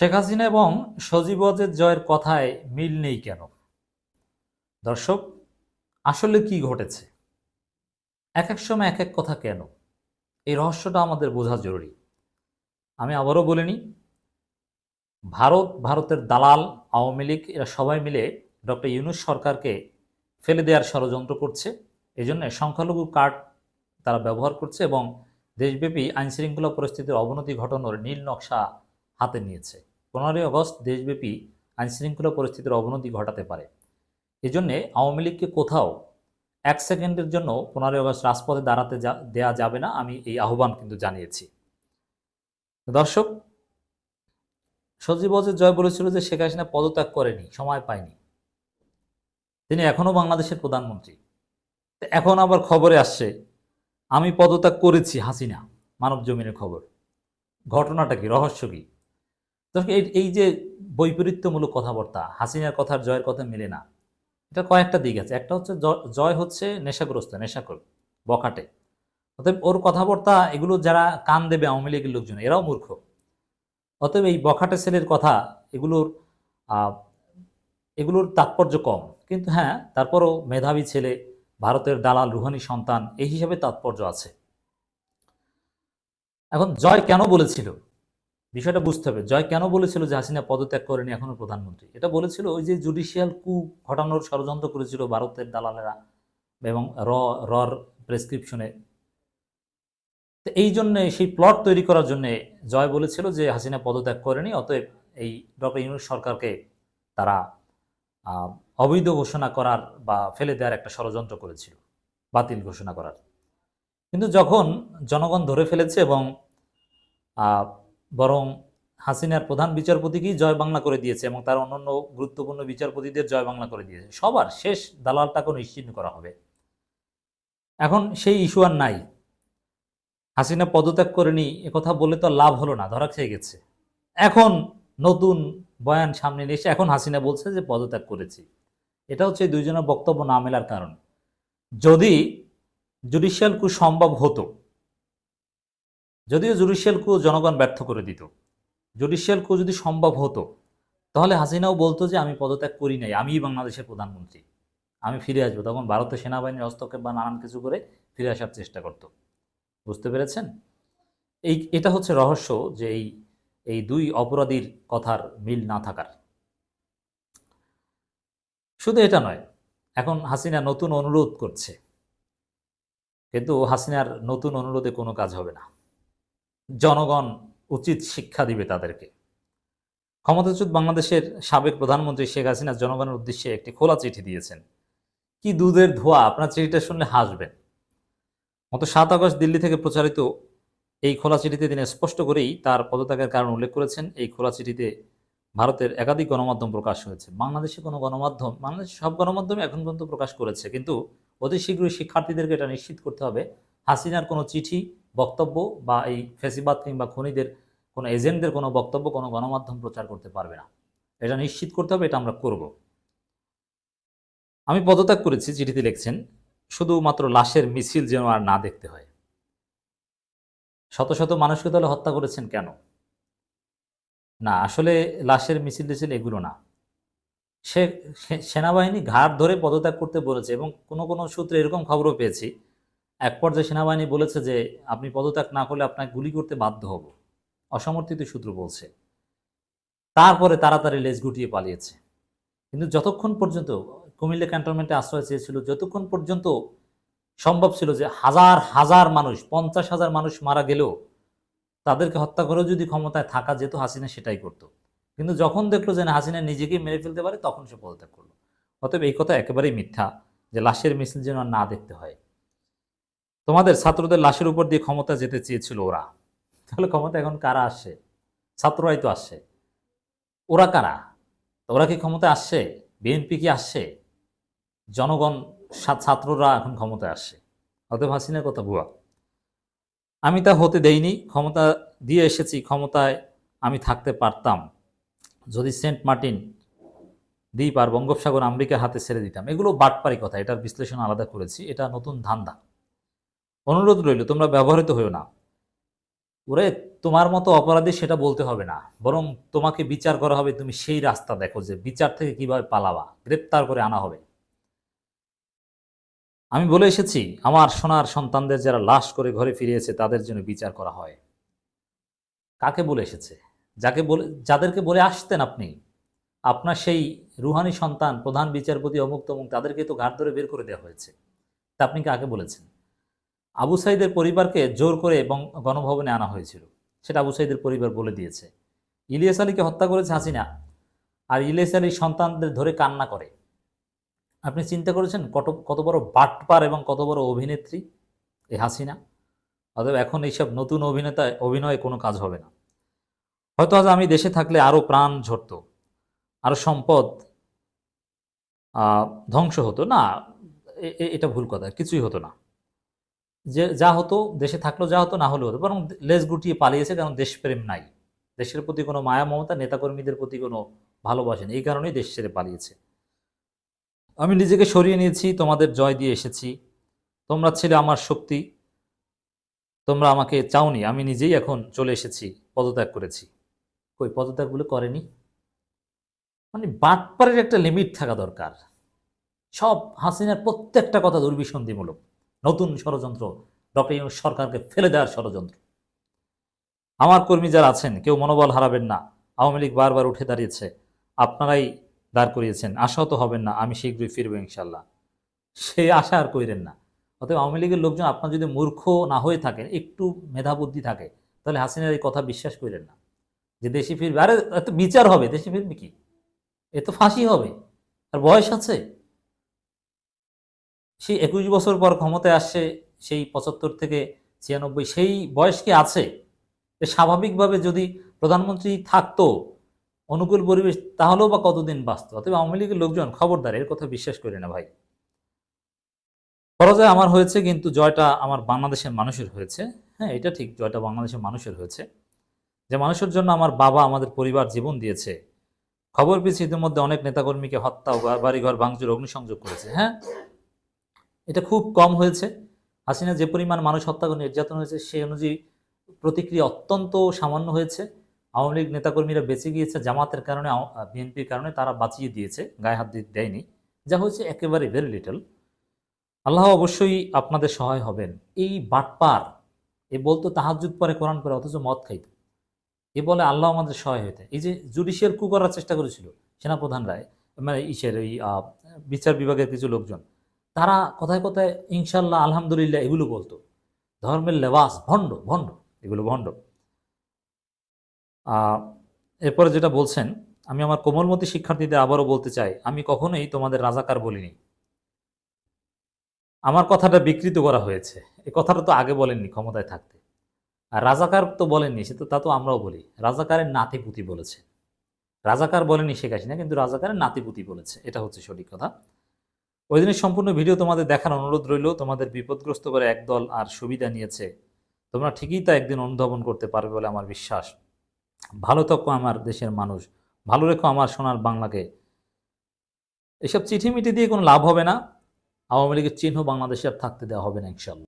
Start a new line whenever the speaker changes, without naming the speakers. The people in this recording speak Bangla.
শেখ হাসিনা এবং সজীব ওয়াজেদ জয়ের কথায় মিল নেই কেন? দর্শক, আসলে কি ঘটেছে? এক এক সময় এক এক কথা কেন? এই রহস্যটা আমাদের বোঝা জরুরি। আমি আবারও বলিনি, ভারত, ভারতের দালাল, আওয়ামী লীগ, এরা সবাই মিলে ডক্টর ইউনুস সরকারকে ফেলে দেওয়ার ষড়যন্ত্র করছে। এই জন্য সংখ্যালঘু কার্ড তারা ব্যবহার করছে এবং দেশব্যাপী আইনশৃঙ্খলা পরিস্থিতির অবনতি ঘটানোর নীল নকশা হাতে নিয়েছে। পনেরোই আগস্ট দেশব্যাপী আইনশৃঙ্খলা পরিস্থিতির অবনতি ঘটাতে পারে। এই জন্যে আওয়ামী লীগকে কোথাও এক সেকেন্ডের জন্য পনেরোই আগস্ট রাজপথে দাঁড়াতে দেয়া যাবে না আমি এই আহ্বান কিন্তু জানিয়েছি। দর্শক, সজীব ওয়াজেদ জয় বলেছিল যে শেখ হাসিনা পদত্যাগ করেনি, সময় পায়নি। তিনি এখনও বাংলাদেশের প্রধানমন্ত্রী। এখন আবার খবরে আসছে, আমি পদত্যাগ করেছি হাসিনা মানব জমিনের খবর। ঘটনাটা কি, রহস্য কি? এই এই যে বৈপরীত্যমূলক কথাবার্তা, হাসিনার কথার জয়ের কথা মেলে না, এটা কয়েকটা দিক আছে। একটা হচ্ছে জয় হচ্ছে নেশাগ্রস্ত নেশাকর বখাটে। অতএব ওর কথাবার্তা, এগুলো যারা কান দেবে আওয়ামী লীগের লোকজন, এরাও মূর্খ। অতএব এই বখাটে ছেলের কথা, এগুলোর এগুলোর তাৎপর্য কম। কিন্তু হ্যাঁ তারপরও মেধাবী ছেলে, ভারতের দালাল রুহানি সন্তান, এই হিসাবে তাৎপর্য আছে। এখন জয় কেন বলেছিল? বিষয়টা বুঝতে হবে। জয় কেন বলেছিল যে হাসিনা পদত্যাগ করেনি এখনও প্রধানমন্ত্রী? এটা বলেছিল ওই যে জুডিশিয়াল কু ঘটানোর ষড়যন্ত্র করেছিল ভারতের দালালেরা এবং র, রর প্রেসক্রিপশনে এই জন্য, সেই প্লট তৈরি করার জন্য জয় বলেছিল যে হাসিনা পদত্যাগ করেনি, অতএব এই ডক্টর ইউনুস সরকারকে তারা অবৈধ ঘোষণা করার বা ফেলে দেওয়ার একটা ষড়যন্ত্র করেছিল, বাতিল ঘোষণা করার। কিন্তু যখন জনগণ ধরে ফেলেছে এবং বরং হাসিনার প্রধান বিচারপতিকেই জয় বাংলা করে দিয়েছে এবং তার অন্যান্য গুরুত্বপূর্ণ বিচারপতিদের জয় বাংলা করে দিয়েছে। সবার শেষ দালালটাকে নিশ্চিন্ন করা হবে। এখন সেই ইস্যু আর নাই। হাসিনা পদত্যাগ করেনি কথা বলে তো লাভ হলো না, ধরা খেয়ে গেছে। এখন নতুন বয়ান সামনে এসে এখন হাসিনা বলছে যে পদত্যাগ করেছি। এটা হচ্ছে দুইজনের বক্তব্য না মেলার কারণ। যদি জুডিশিয়াল কু সম্ভব হতো যদিও জুডিশিয়াল কু জনগণ ব্যর্থ করে দিত। জুডিশিয়াল কু যদি সম্ভব হতো, তাহলে হাসিনাও বলতো যে, আমি পদত্যাগ করি নাই, আমিই বাংলাদেশের প্রধানমন্ত্রী। আমি ফিরে আসব। তখন ভারতের সেনাবাহিনীর হস্তক্ষেপ বা নানান কিছু করে ফিরে আসার চেষ্টা করতো। বুঝতে পেরেছেন? এই, এটা হচ্ছে রহস্য যে এই এই দুই অপরাধীর কথার মিল না থাকার। শুধু এটা নয়, এখন হাসিনা নতুন অনুরোধ করছে। কিন্তু হাসিনার নতুন অনুরোধে কোনো কাজ হবে না। জনগণ উচিত শিক্ষা দিবে তাদেরকে। ক্ষমতাচ্যুত বাংলাদেশের সাবেক প্রধানমন্ত্রী শেখ হাসিনা জনগণের উদ্দেশ্যে একটি খোলা চিঠি দিয়েছেন। কি দুধের ধোয়া? আপনার চিঠিটা শুনলে হাসবেন। গত সাত আগস্ট দিল্লি থেকে প্রচারিত এই খোলা চিঠিতে তিনি স্পষ্ট করেই তার পদত্যাগের কারণ উল্লেখ করেছেন। এই খোলা চিঠিতে ভারতের একাধিক গণমাধ্যম প্রকাশ হয়েছে। বাংলাদেশে কোনো গণমাধ্যম, বাংলাদেশ সব গণমাধ্যমে এখন পর্যন্ত প্রকাশ করেছে, কিন্তু অতি শীঘ্রই শিক্ষার্থীদেরকে এটা নিশ্চিত করতে হবে। হাসিনার কোনো চিঠি বক্তব্য বা এই ফেসিবাদ কিংবা খনিদের, কোনো এজেন্টদের কোনো বক্তব্য, কোনো গণমাধ্যম প্রচার করতে পারবে না। এটা নিশ্চিত করতে হবে, এটা আমরা করব। আমি পদত্যাগ করেছি, চিঠিতে লিখছেন, শুধুমাত্র লাশের মিছিল যেন আর না দেখতে হয়। শত শত মানুষকে তাহলে হত্যা করেছেন কেন? না, আসলে লাশের মিছিল টিছিল এগুলো না। সে, সে- সেনাবাহিনী ঘাট ধরে পদত্যাগ করতে বলেছে এবং কোনো কোনো সূত্রে এরকম খবরও পেয়েছি এক পর্যায়ে সেনাবাহিনী বলেছে যে আপনি পদত্যাগ না করলে আপনাকে গুলি করতে বাধ্য হব। অসমর্থিত সূত্র বলছে। তারপরে তাড়াতাড়ি লেজ গুটিয়ে পালিয়েছে। কিন্তু যতক্ষণ পর্যন্ত কুমিল্লা ক্যান্টনমেন্টে আশ্রয় চেয়েছিল, যতক্ষণ পর্যন্ত সম্ভব ছিল যে হাজার হাজার মানুষ, পঞ্চাশ হাজার মানুষ মারা গেলেও তাদেরকে হত্যা করেও যদি ক্ষমতায় থাকা যেত হাসিনা সেটাই করতো। কিন্তু যখন দেখল যে হাসিনা নিজেকেই মেরে ফেলতে পারে, তখন সে পদত্যাগ করল। অতএব এই কথা একেবারেই মিথ্যা যে লাশের মিছিল যেন না দেখতে হয়। তোমাদের ছাত্রদের লাশের উপর দিয়ে ক্ষমতা যেতে চেয়েছিল ওরা। তাহলে ক্ষমতা এখন কারা আসছে ছাত্ররাই তো আসছে ওরা কারা? ওরা কি ক্ষমতায় আসছে বিএনপি কি আসছে জনগণ ছাত্ররা এখন ক্ষমতায় আসছে অতএব হাসিনার কথা ভুয়া। আমি তা হতে দেইনি। ক্ষমতা দিয়ে এসেছি, ক্ষমতায় আমি থাকতে পারতাম। যদি সেন্ট মার্টিন দ্বীপ আর বঙ্গোপসাগর আমেরিকার হাতে ছেড়ে দিতাম। এগুলো বাটপারি কথা, এটার বিশ্লেষণ আলাদা করেছি। এটা নতুন ধান্দা। অনুরোধ রইল, তোমরা ব্যবহৃত হইও না। ওরে, তোমার মতো অপরাধী সেটা বলতে হবে না। বরং তোমাকে বিচার করা হবে, তুমি সেই রাস্তা দেখো যে বিচার থেকে কীভাবে পালাবা, গ্রেপ্তার করে আনা হবে। আমি বলে এসেছি, আমার সোনার সন্তানদের যারা লাশ করে ঘরে ফিরিয়েছে, তাদের জন্য বিচার করা হয়। কাকে বলে এসেছে? যাকে বলে, যাদেরকে বলে আসতেন আপনি, আপনার সেই রুহানি সন্তান প্রধান বিচারপতি অমুক তাদেরকে তো ঘাট ধরে বের করে দেওয়া হয়েছে। তা আপনি কাকে বলেছেন? আবু সাইদের পরিবারকে জোর করে এবং গণভবনে আনা হয়েছিল। সেটা আবু সাইদের পরিবার বলে দিয়েছে। ইলিয়াস আলীকে হত্যা করেছে হাসিনা। আর ইলিয়াস আলীর সন্তানদের ধরে কান্না করে। আপনি চিন্তা করেছেন কত কত বড় বাটপার এবং কত বড় অভিনেত্রী এই হাসিনা? অতএব এখন এইসব নতুন অভিনেতা, অভিনয়ে কোনো কাজ হবে না। হয়তো আজ আমি দেশে থাকলে আরও প্রাণ ঝরতো আরও সম্পদ ধ্বংস হতো। না এটা ভুল কথা, কিছুই হতো না। যে যা হতো, দেশে থাকলেও যা হতো, না হলেও হতো। বরং লেজ গুটিয়ে পালিয়েছে কারণ দেশপ্রেম নাই। দেশের প্রতি কোনো মায়া, মমতা, নেতাকর্মীদের প্রতি কোনো ভালোবাসে না এই কারণেই দেশ ছেড়ে পালিয়েছে। আমি নিজেকে সরিয়ে নিয়েছি, তোমাদের জয় দিয়ে এসেছি। তোমরা ছিলে আমার শক্তি। তোমরা আমাকে চাওনি। আমি নিজেই এখন চলে এসেছি, পদত্যাগ করেছি। কই, পদত্যাগগুলো করেনি? মানে বাটপারের একটা লিমিট থাকা দরকার। সব হাসিনার প্রত্যেকটা কথা দুর্বিসন্ধিমূলক। নতুন ষড়যন্ত্র, ডক্টর ইউনুস সরকারকে ফেলে দেওয়ার ষড়যন্ত্র। আমার কর্মী যারা আছেন, কেউ মনোবল হারাবেন না, আওয়ামী লীগ বারবার উঠে দাঁড়িয়েছে, আপনারাই দাঁড় করিয়েছেন আশাহত হবেন না, আমি শীঘ্রই ফিরবো ইনশাল্লাহ সেই আশা আর কইরেন না। অতএব আওয়ামী লীগের লোকজন আপনার যদি মূর্খ না হয়ে থাকেন একটু মেধাবুদ্ধি থাকে, তাহলে হাসিনার এই কথা বিশ্বাস করেন না। যে দেশে ফিরবে, আরে এত বিচার হবে, দেশে ফিরবে কি? এ তো ফাঁসি হবে আর বয়স আছে। সেই একুশ বছর পর ক্ষমতায় আসছে সেই পঁচাত্তর থেকে ছিয়ানব্বই, সেই বয়স কি আছে? স্বাভাবিকভাবে যদি প্রধানমন্ত্রী থাকতো, অনুকূল পরিবেশ, তাহলেও বা কতদিন বাঁচত? অতএব আওয়ামী লীগের লোকজন খবরদার, এর কথা বিশ্বাস করে না ভাই। পরাজয় আমার হয়েছে, কিন্তু জয়টা আমার বাংলাদেশের মানুষের হয়েছে। হ্যাঁ এটা ঠিক, জয়টা বাংলাদেশের মানুষের হয়েছে। যে মানুষের জন্য আমার বাবা আমাদের পরিবার জীবন দিয়েছে। খবর পেয়েছি ইতিমধ্যে অনেক নেতাকর্মীকে হত্যা, বাড়িঘর ভাঙচুর, অগ্নিসংযোগ করেছে। হ্যাঁ এটা খুব কম হয়েছে। হাসিনা যে পরিমাণ মানুষ হত্যা করে, নির্যাতন হয়েছে সেই অনুযায়ী প্রতিক্রিয়া অত্যন্ত সামান্য হয়েছে। আওয়ামী লীগ নেতাকর্মীরা বেঁচে গিয়েছে জামাতের কারণে বিএনপির কারণে, তারা বাঁচিয়ে দিয়েছে, গায়ে হাত দিয়ে দেয়নি। যা হয়েছে একেবারে ভেরি লিটল আল্লাহ অবশ্যই আপনাদের সহায় হবেন। এই বাটপার, এ বলতো তাহাজুদ পরে, কোরআন পরে, অথচ মদ খাইত। এ বলে আল্লাহ আমাদের সহায় হইতে। এই যে জুডিশিয়াল কু করার চেষ্টা করেছিল সেনাপ্রধান রায় মানে ইসের এই বিচার বিভাগের কিছু লোকজন তারা কথায় কথায় ইনশাল্লাহ আলহামদুলিল্লাহ, এগুলো বলতো। ধর্মের লেবাস, ভণ্ড ভণ্ড, এগুলো ভণ্ড। এরপরে যেটা বলছেন, আমি আমার কোমলমতি শিক্ষার্থীদের আবারও বলতে চাই, আমি কখনোই তোমাদের রাজাকার বলিনি। আমার কথাটা বিকৃত করা হয়েছে। এই কথাটা তো আগে বলেননি ক্ষমতায় থাকতে। আর রাজাকার তো বলেননি, সে তো, তা তো আমরাও বলি। রাজাকারের নাতিপুতি বলেছে। রাজাকার বলেনি শেখ হাসিনা, কিন্তু রাজাকারের নাতিপুতি বলেছে। এটা হচ্ছে সঠিক কথা। ওই দিনের সম্পূর্ণ ভিডিও তোমাদের দেখার অনুরোধ রইল। তোমাদের বিপদগ্রস্ত করে একদল আর সুবিধা নিয়েছে। তোমরা ঠিকই তা একদিন অনুধাবন করতে পারবে বলে আমার বিশ্বাস। ভালো থাকো আমার দেশের মানুষ। ভালো রেখো আমার সোনার বাংলাকে। এসব চিঠি মিটি দিয়ে কোনো লাভ হবে না। আওয়ামী লীগের চিহ্ন বাংলাদেশে আর থাকতে দেওয়া হবে না, ইনশাল্লাহ।